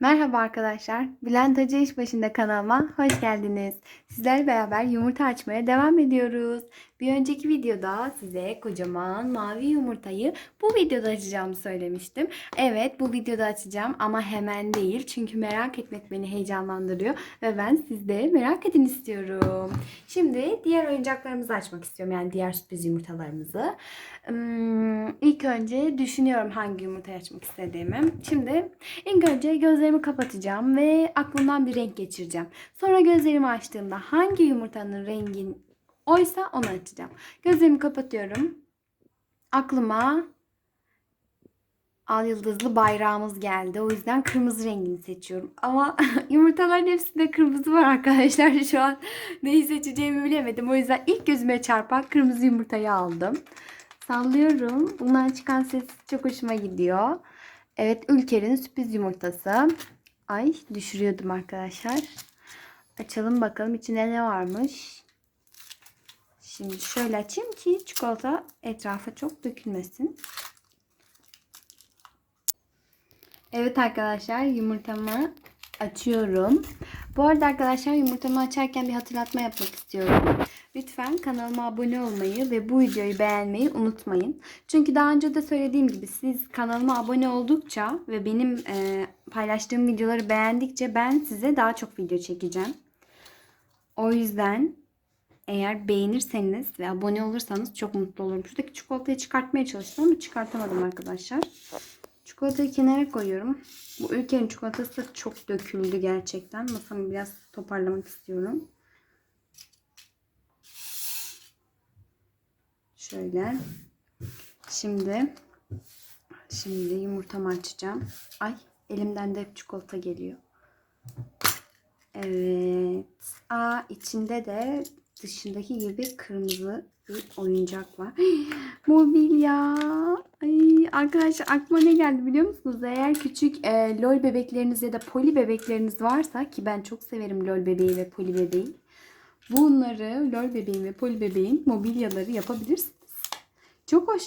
Merhaba arkadaşlar. Bülent Hoca İş Başında kanalıma hoş geldiniz. Sizlerle beraber yumurta açmaya devam ediyoruz. Bir önceki videoda size kocaman mavi yumurtayı bu videoda açacağımı söylemiştim. Evet bu videoda açacağım ama hemen değil. Çünkü merak etmek beni heyecanlandırıyor. Ve ben siz de merak edin istiyorum. Şimdi diğer oyuncaklarımızı açmak istiyorum. Yani diğer sürpriz yumurtalarımızı. Hmm, ilk önce düşünüyorum hangi yumurtayı açmak istediğimi. Şimdi ilk önce gözlerimi kapatacağım ve aklımdan bir renk geçireceğim. Sonra gözlerimi açtığımda hangi yumurtanın rengin oysa onu açacağım. Gözlerimi kapatıyorum. Aklıma al yıldızlı bayrağımız geldi. O yüzden kırmızı rengini seçiyorum. Ama yumurtaların hepsinde kırmızı var arkadaşlar. Şu an neyi seçeceğimi bilemedim. O yüzden ilk gözüme çarpan kırmızı yumurtayı aldım. Sallıyorum. Bundan çıkan ses çok hoşuma gidiyor. Evet Ülker'in sürpriz yumurtası. Ay düşürüyordum arkadaşlar. Açalım bakalım içinde ne varmış. Şimdi şöyle açayım ki çikolata etrafa çok dökülmesin. Evet arkadaşlar yumurtamı açıyorum. Bu arada arkadaşlar yumurtamı açarken bir hatırlatma yapmak istiyorum. Lütfen kanalıma abone olmayı ve bu videoyu beğenmeyi unutmayın. Çünkü daha önce de söylediğim gibi siz kanalıma abone oldukça ve benim e, paylaştığım videoları beğendikçe ben size daha çok video çekeceğim. O yüzden eğer beğenirseniz ve abone olursanız çok mutlu olurum. Şuradaki çikolatayı çıkartmaya çalıştım ama çıkartamadım arkadaşlar. Çikolatayı kenara koyuyorum. Bu ülkenin çikolatası çok döküldü gerçekten. Masamı biraz toparlamak istiyorum. Şöyle. Şimdi şimdi yumurtamı açacağım. Ay elimden de hep çikolata geliyor. Evet. Aa içinde de dışındaki gibi kırmızı bir oyuncak var. Mobilya. Ay arkadaşlar aklıma ne geldi biliyor musunuz? Eğer küçük e, lol bebekleriniz ya da poli bebekleriniz varsa ki ben çok severim lol bebeği ve poli bebeği. Bunları lol bebeğin ve poli bebeğin mobilyaları yapabilirsiniz. Çok hoş.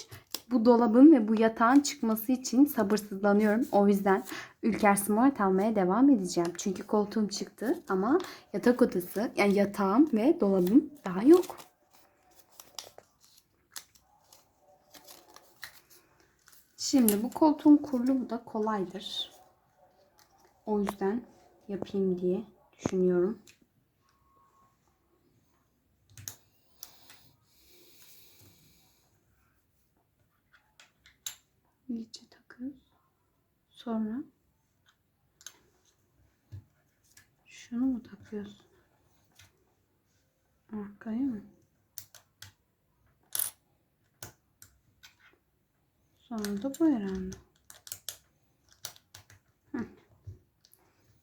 Bu dolabın ve bu yatağın çıkması için sabırsızlanıyorum. O yüzden Ülker Smart almaya devam edeceğim. Çünkü koltuğum çıktı ama yatak odası yani yatağım ve dolabım daha yok. Şimdi bu koltuğun kurulu bu da kolaydır. O yüzden yapayım diye düşünüyorum. iyice takıyoruz. Sonra takıyorsun? Arkaya mı? Sonra da bu herhalde.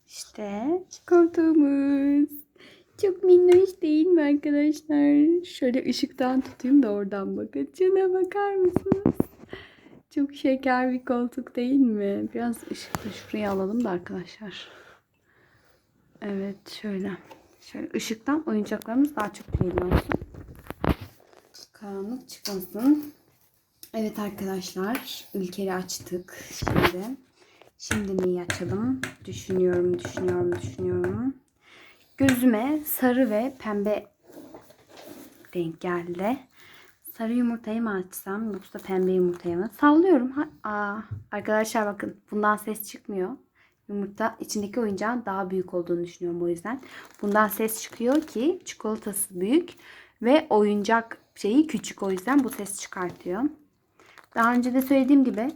İşte çikolatamız. Çok minnoş değil mi arkadaşlar? Şöyle ışıktan tutayım da oradan bakın. Şuna bakar mısınız? Çok şeker bir koltuk değil mi? Biraz ışıkla şuraya alalım da arkadaşlar. Evet şöyle. Şöyle ışıktan oyuncaklarımız daha çok belli olsun. Karanlık çıkmasın. Evet arkadaşlar. Ülkeri açtık şimdi. Şimdi neyi açalım? Düşünüyorum, düşünüyorum, düşünüyorum. Gözüme sarı ve pembe renk geldi. Sarı yumurtayı mı açsam yoksa pembe yumurtayı mı? Sallıyorum. Ha, aa, arkadaşlar bakın bundan ses çıkmıyor. Yumurta içindeki oyuncağın daha büyük olduğunu düşünüyorum o yüzden. Bundan ses çıkıyor ki çikolatası büyük ve oyuncak şeyi küçük o yüzden bu ses çıkartıyor. Daha önce de söylediğim gibi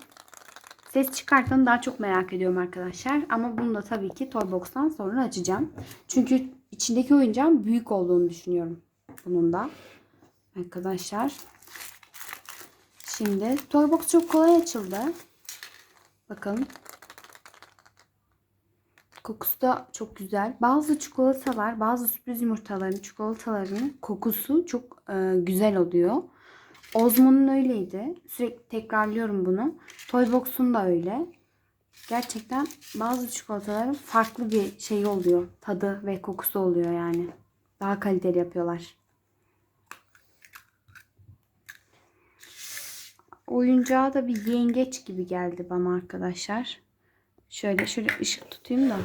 ses çıkartanı daha çok merak ediyorum arkadaşlar. Ama bunu da tabii ki Toybox'tan sonra açacağım. Çünkü içindeki oyuncağın büyük olduğunu düşünüyorum bunun da. Arkadaşlar. Şimdi Toybox çok kolay açıldı. Bakalım. Kokusu da çok güzel. Bazı çikolatalar, bazı sürpriz yumurtaların, çikolataların kokusu çok e, güzel oluyor. Ozmo'nun öyleydi. Sürekli tekrarlıyorum bunu. Toybox'un da öyle. Gerçekten bazı çikolataların farklı bir şey oluyor. Tadı ve kokusu oluyor yani. Daha kaliteli yapıyorlar. Oyuncağı da bir yengeç gibi geldi bana arkadaşlar. Şöyle şöyle ışık tutayım da.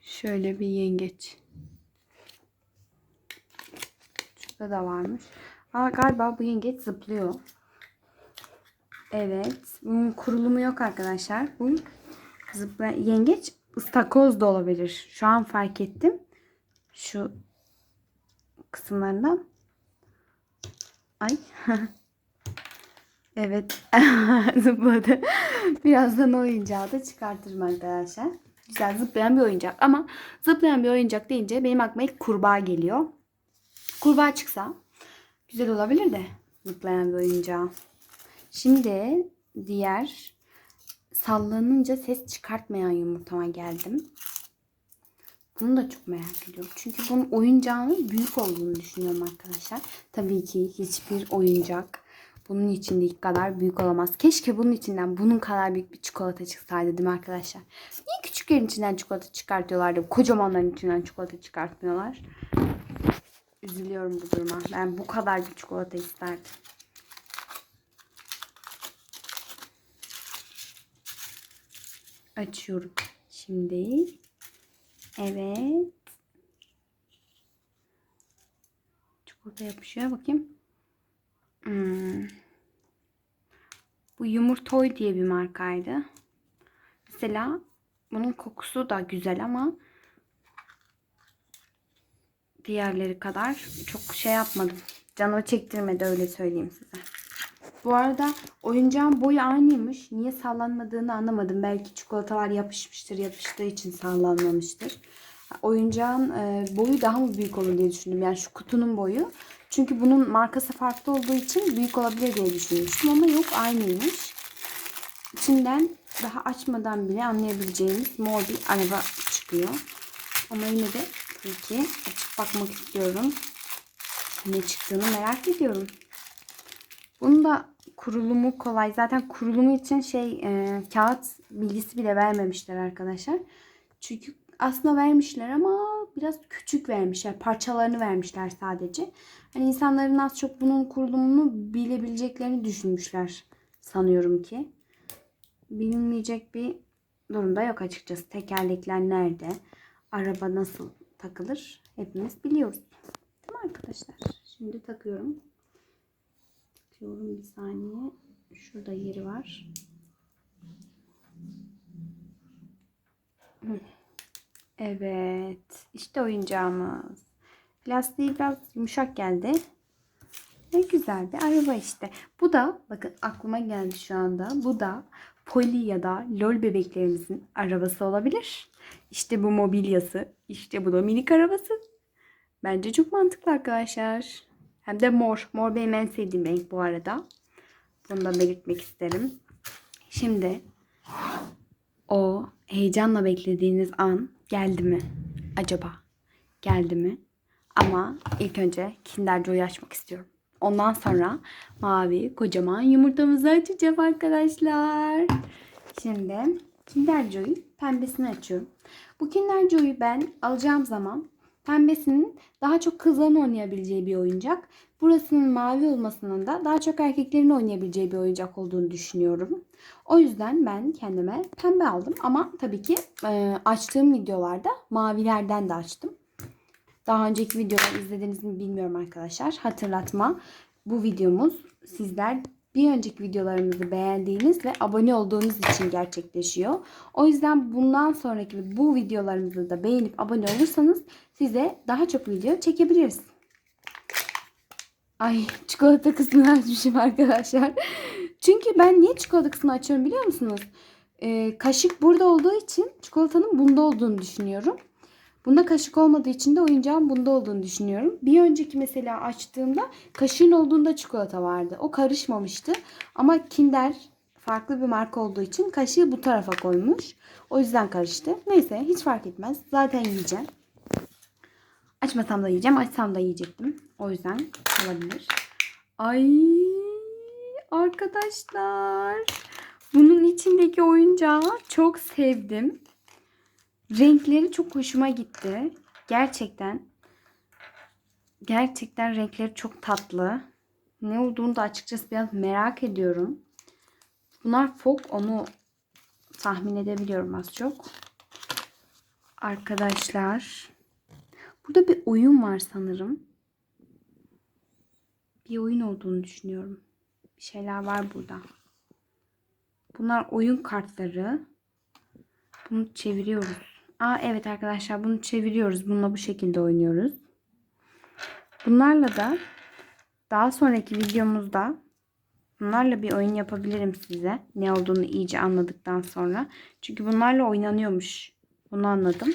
Şöyle bir yengeç. Şurada da varmış. Aa, galiba bu yengeç zıplıyor. Evet. Bunun kurulumu yok arkadaşlar. Bu zıpla yengeç ıstakoz da olabilir. Şu an fark ettim. Şu kısımlarından. Ay. evet. Zıpladı. Birazdan oyuncağı da çıkartırım arkadaşlar. Güzel zıplayan bir oyuncak. Ama zıplayan bir oyuncak deyince benim aklıma ilk kurbağa geliyor. Kurbağa çıksa güzel olabilir de zıplayan bir oyuncağı. Şimdi diğer sallanınca ses çıkartmayan yumurtama geldim. Bunu da çok merak ediyorum. Çünkü bunun oyuncağının büyük olduğunu düşünüyorum arkadaşlar. Tabii ki hiçbir oyuncak bunun içindeki kadar büyük olamaz. Keşke bunun içinden bunun kadar büyük bir çikolata çıksaydı değil mi arkadaşlar? Niye küçüklerin içinden çikolata çıkartıyorlar da kocamanların içinden çikolata çıkartmıyorlar? Üzülüyorum bu duruma. Ben bu kadar bir çikolata isterdim. Açıyorum. Şimdi evet. Çikolata yapışıyor bakayım. Hmm. Bu Yumurtoy diye bir markaydı. Mesela bunun kokusu da güzel ama diğerleri kadar çok şey yapmadım. Canımı çektirmedi öyle söyleyeyim size. Bu arada oyuncağın boyu aynıymış. Niye sallanmadığını anlamadım. Belki çikolatalar yapışmıştır. Yapıştığı için sallanmamıştır. Oyuncağın e, boyu daha mı büyük olur diye düşündüm. Yani şu kutunun boyu. Çünkü bunun markası farklı olduğu için büyük olabilir diye düşünmüştüm. Ama yok aynıymış. İçinden daha açmadan bile anlayabileceğimiz mor bir araba çıkıyor. Ama yine de tabii ki açıp bakmak istiyorum. Ne çıktığını merak ediyorum. Bunun da kurulumu kolay. Zaten kurulumu için şey e, kağıt bilgisi bile vermemişler arkadaşlar. Çünkü aslında vermişler ama biraz küçük vermişler. Parçalarını vermişler sadece. Hani insanların az çok bunun kurulumunu bilebileceklerini düşünmüşler sanıyorum ki. Bilinmeyecek bir durumda yok açıkçası. Tekerlekler nerede? Araba nasıl takılır? Hepimiz biliyoruz. Tamam arkadaşlar. Şimdi takıyorum. Takıyorum bir saniye. Şurada yeri var. Evet. İşte oyuncağımız. Plastiği biraz yumuşak geldi. Ne güzel bir araba işte. Bu da bakın aklıma geldi şu anda. Bu da Poli ya da LOL bebeklerimizin arabası olabilir. İşte bu mobilyası. İşte bu da minik arabası. Bence çok mantıklı arkadaşlar. Hem de mor. Mor benim en sevdiğim renk bu arada. Bunu da belirtmek isterim. Şimdi o heyecanla beklediğiniz an geldi mi? Acaba geldi mi? Ama ilk önce Kinder Joy'u açmak istiyorum. Ondan sonra mavi kocaman yumurtamızı açacağım arkadaşlar. Şimdi Kinder Joy'u pembesini açıyorum. Bu Kinder Joy'u ben alacağım zaman pembesinin daha çok kızların oynayabileceği bir oyuncak. Burasının mavi olmasının da daha çok erkeklerin oynayabileceği bir oyuncak olduğunu düşünüyorum. O yüzden ben kendime pembe aldım. Ama tabii ki e, açtığım videolarda mavilerden de açtım. Daha önceki videoları izlediniz mi bilmiyorum arkadaşlar. Hatırlatma. Bu videomuz sizler bir önceki videolarımızı beğendiğiniz ve abone olduğunuz için gerçekleşiyor. O yüzden bundan sonraki bu videolarımızı da beğenip abone olursanız size daha çok video çekebiliriz. Ay çikolata kısmını açmışım arkadaşlar. Çünkü ben niye çikolata kısmını açıyorum biliyor musunuz? Ee, kaşık burada olduğu için çikolatanın bunda olduğunu düşünüyorum. Bunda kaşık olmadığı için de oyuncağın bunda olduğunu düşünüyorum. Bir önceki mesela açtığımda kaşığın olduğunda çikolata vardı. O karışmamıştı. Ama Kinder farklı bir marka olduğu için kaşığı bu tarafa koymuş. O yüzden karıştı. Neyse hiç fark etmez. Zaten yiyeceğim. Açmasam da yiyeceğim. Açsam da yiyecektim. O yüzden olabilir. Ay arkadaşlar. Bunun içindeki oyuncağı çok sevdim. Renkleri çok hoşuma gitti. Gerçekten gerçekten renkleri çok tatlı. Ne olduğunu da açıkçası biraz merak ediyorum. Bunlar fok onu tahmin edebiliyorum az çok. Arkadaşlar. Burada bir oyun var sanırım. Bir oyun olduğunu düşünüyorum. Bir şeyler var burada. Bunlar oyun kartları. Bunu çeviriyoruz. Aa evet arkadaşlar bunu çeviriyoruz. Bununla bu şekilde oynuyoruz. Bunlarla da daha sonraki videomuzda bunlarla bir oyun yapabilirim size. Ne olduğunu iyice anladıktan sonra. Çünkü bunlarla oynanıyormuş. Bunu anladım.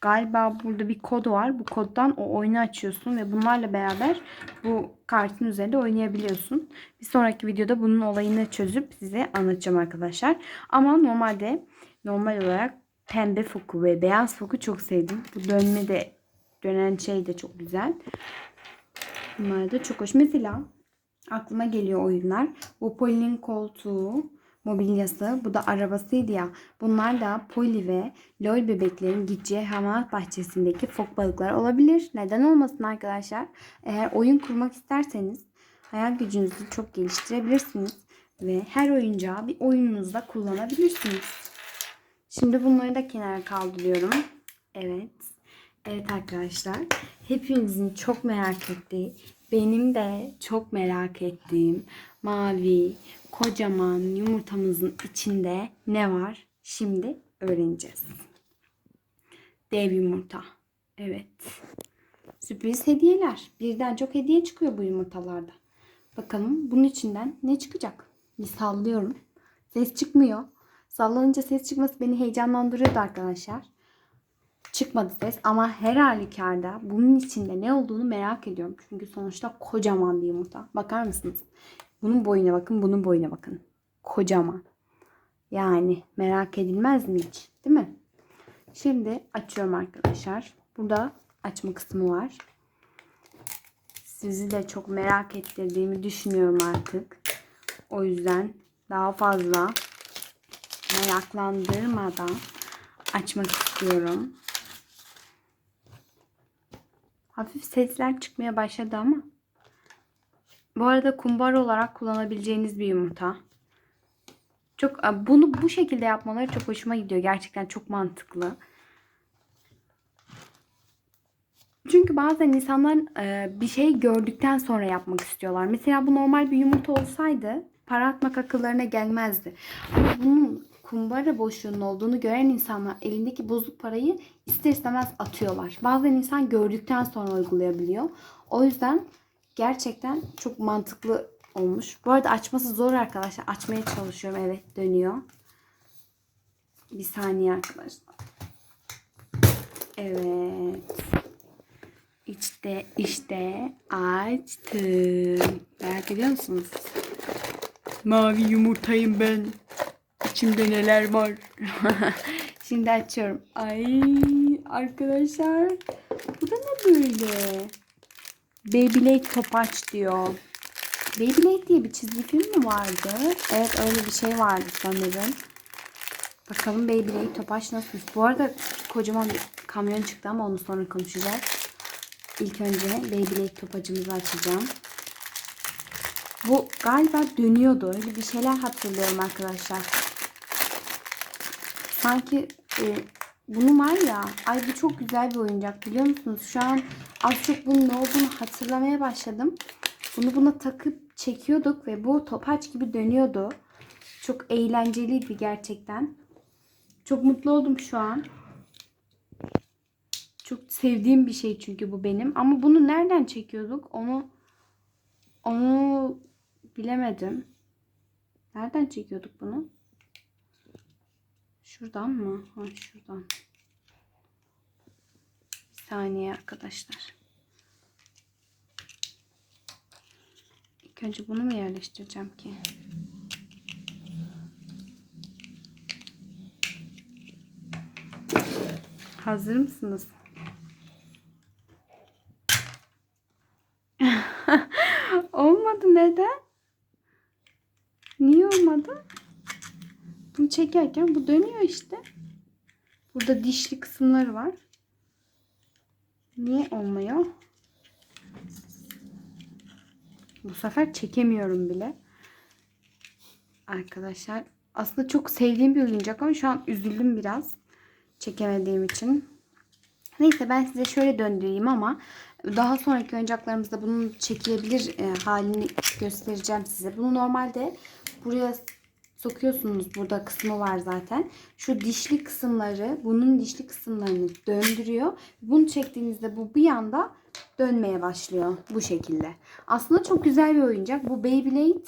Galiba burada bir kod var. Bu koddan o oyunu açıyorsun ve bunlarla beraber bu kartın üzerinde oynayabiliyorsun. Bir sonraki videoda bunun olayını çözüp size anlatacağım arkadaşlar. Ama normalde normal olarak pembe foku ve beyaz foku çok sevdim. Bu dönme de dönen şey de çok güzel. Bunlar da çok hoş. Mesela aklıma geliyor oyunlar. Bu Poli'nin koltuğu, mobilyası, bu da arabasıydı ya. Bunlar da Poli ve Lol bebeklerin gideceği hayvanat bahçesindeki fok balıklar olabilir. Neden olmasın arkadaşlar? Eğer oyun kurmak isterseniz hayal gücünüzü çok geliştirebilirsiniz. Ve her oyuncağı bir oyununuzda kullanabilirsiniz. Şimdi bunları da kenara kaldırıyorum. Evet. Evet arkadaşlar. Hepinizin çok merak ettiği, benim de çok merak ettiğim mavi, kocaman yumurtamızın içinde ne var? Şimdi öğreneceğiz. Dev yumurta. Evet. Sürpriz hediyeler. Birden çok hediye çıkıyor bu yumurtalarda. Bakalım bunun içinden ne çıkacak? Bir sallıyorum. Ses çıkmıyor. Sallanınca ses çıkması beni heyecanlandırıyordu arkadaşlar. Çıkmadı ses ama her halükarda bunun içinde ne olduğunu merak ediyorum. Çünkü sonuçta kocaman bir yumurta. Bakar mısınız? Bunun boyuna bakın, bunun boyuna bakın. Kocaman. Yani merak edilmez mi hiç? Değil mi? Şimdi açıyorum arkadaşlar. Burada açma kısmı var. Sizi de çok merak ettirdiğimi düşünüyorum artık. O yüzden daha fazla meraklandırmadan açmak istiyorum. Hafif sesler çıkmaya başladı ama. Bu arada kumbara olarak kullanabileceğiniz bir yumurta. Çok bunu bu şekilde yapmaları çok hoşuma gidiyor. Gerçekten çok mantıklı. Çünkü bazen insanlar bir şey gördükten sonra yapmak istiyorlar. Mesela bu normal bir yumurta olsaydı para atmak akıllarına gelmezdi. Ama bunun kumbara boşluğunun olduğunu gören insanlar elindeki bozuk parayı ister istemez atıyorlar. Bazen insan gördükten sonra uygulayabiliyor. O yüzden gerçekten çok mantıklı olmuş. Bu arada açması zor arkadaşlar. Açmaya çalışıyorum. Evet dönüyor. Bir saniye arkadaşlar. Evet. İşte işte açtım. Merak ediyor musunuz? Mavi yumurtayım ben. İçimde neler var? Şimdi açıyorum. Ay arkadaşlar. Bu da ne böyle? Beyblade Topaç diyor. Beyblade diye bir çizgi film mi vardı? Evet öyle bir şey vardı sanırım. Bakalım Beyblade Topaç nasıl? Bu arada kocaman bir kamyon çıktı ama onu sonra konuşacağız. İlk önce Beyblade Topacımızı açacağım. Bu galiba dönüyordu. Öyle bir şeyler hatırlıyorum arkadaşlar. Sanki e, bunu var ya ay bu çok güzel bir oyuncak biliyor musunuz? Şu an az çok bunun ne olduğunu hatırlamaya başladım. Bunu buna takıp çekiyorduk ve bu topaç gibi dönüyordu. Çok eğlenceliydi gerçekten. Çok mutlu oldum şu an. Çok sevdiğim bir şey çünkü bu benim. Ama bunu nereden çekiyorduk? Onu onu bilemedim. Nereden çekiyorduk bunu? Şuradan mı? Ha şuradan. Bir saniye arkadaşlar. İlk önce bunu mu yerleştireceğim ki? Hazır mısınız? Olmadı neden? Niye olmadı? Bunu çekerken bu dönüyor işte. Burada dişli kısımları var. Niye olmuyor? Bu sefer çekemiyorum bile. arkadaşlar. Aslında çok sevdiğim bir oyuncak ama şu an üzüldüm biraz. Çekemediğim için. Neyse ben size şöyle döndüreyim ama daha sonraki oyuncaklarımızda bunun çekilebilir e, halini göstereceğim size. Bunu normalde buraya sokuyorsunuz. Burada kısmı var zaten. Şu dişli kısımları, bunun dişli kısımlarını döndürüyor. Bunu çektiğinizde bu bir anda dönmeye başlıyor bu şekilde. Aslında çok güzel bir oyuncak. Bu Beyblade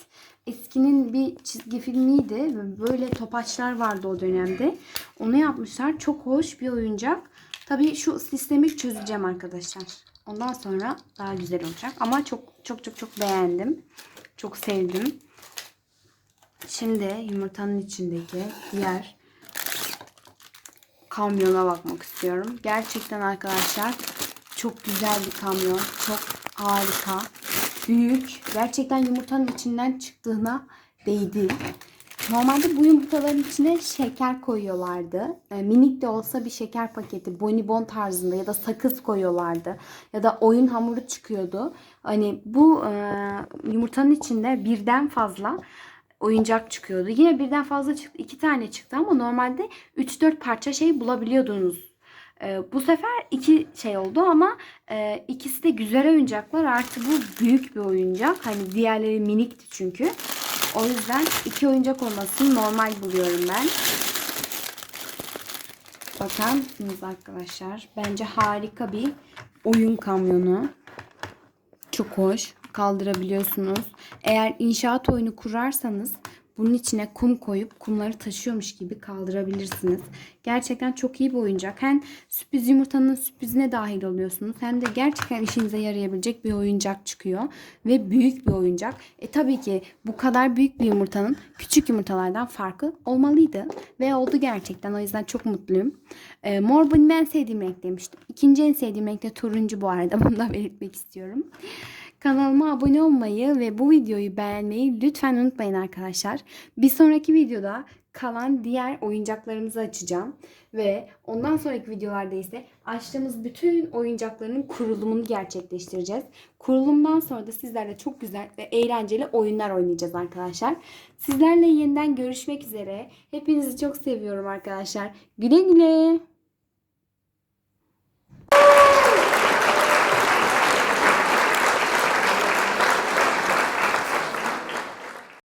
eskinin bir çizgi filmiydi. Böyle topaçlar vardı o dönemde. Onu yapmışlar. Çok hoş bir oyuncak. Tabii şu sistemi çözeceğim arkadaşlar. Ondan sonra daha güzel olacak. Ama çok çok çok çok beğendim. Çok sevdim. Şimdi yumurtanın içindeki diğer kamyona bakmak istiyorum. Gerçekten arkadaşlar çok güzel bir kamyon. Çok harika. Büyük. Gerçekten yumurtanın içinden çıktığına değdi. Normalde bu yumurtaların içine şeker koyuyorlardı. E, minik de olsa bir şeker paketi, bonibon tarzında ya da sakız koyuyorlardı. Ya da oyun hamuru çıkıyordu. Hani bu e, yumurtanın içinde birden fazla oyuncak çıkıyordu. Yine birden fazla çıktı. iki tane çıktı ama normalde 3-4 parça şey bulabiliyordunuz. Ee, bu sefer iki şey oldu ama e, ikisi de güzel oyuncaklar. Artı bu büyük bir oyuncak. Hani diğerleri minikti çünkü. O yüzden iki oyuncak olmasını normal buluyorum ben. Bakar mısınız arkadaşlar? Bence harika bir oyun kamyonu. Çok hoş. Kaldırabiliyorsunuz. Eğer inşaat oyunu kurarsanız bunun içine kum koyup kumları taşıyormuş gibi kaldırabilirsiniz. Gerçekten çok iyi bir oyuncak. Hem sürpriz yumurtanın sürprizine dahil oluyorsunuz. Hem de gerçekten işinize yarayabilecek bir oyuncak çıkıyor. Ve büyük bir oyuncak. E tabii ki bu kadar büyük bir yumurtanın küçük yumurtalardan farkı olmalıydı. Ve oldu gerçekten. O yüzden çok mutluyum. E, mor benim en sevdiğim renk demiştim. İkinci en sevdiğim renk de turuncu bu arada. Bunu da belirtmek istiyorum. Kanalıma abone olmayı ve bu videoyu beğenmeyi lütfen unutmayın arkadaşlar. Bir sonraki videoda kalan diğer oyuncaklarımızı açacağım. Ve ondan sonraki videolarda ise açtığımız bütün oyuncakların kurulumunu gerçekleştireceğiz. Kurulumdan sonra da sizlerle çok güzel ve eğlenceli oyunlar oynayacağız arkadaşlar. Sizlerle yeniden görüşmek üzere. Hepinizi çok seviyorum arkadaşlar. Güle güle.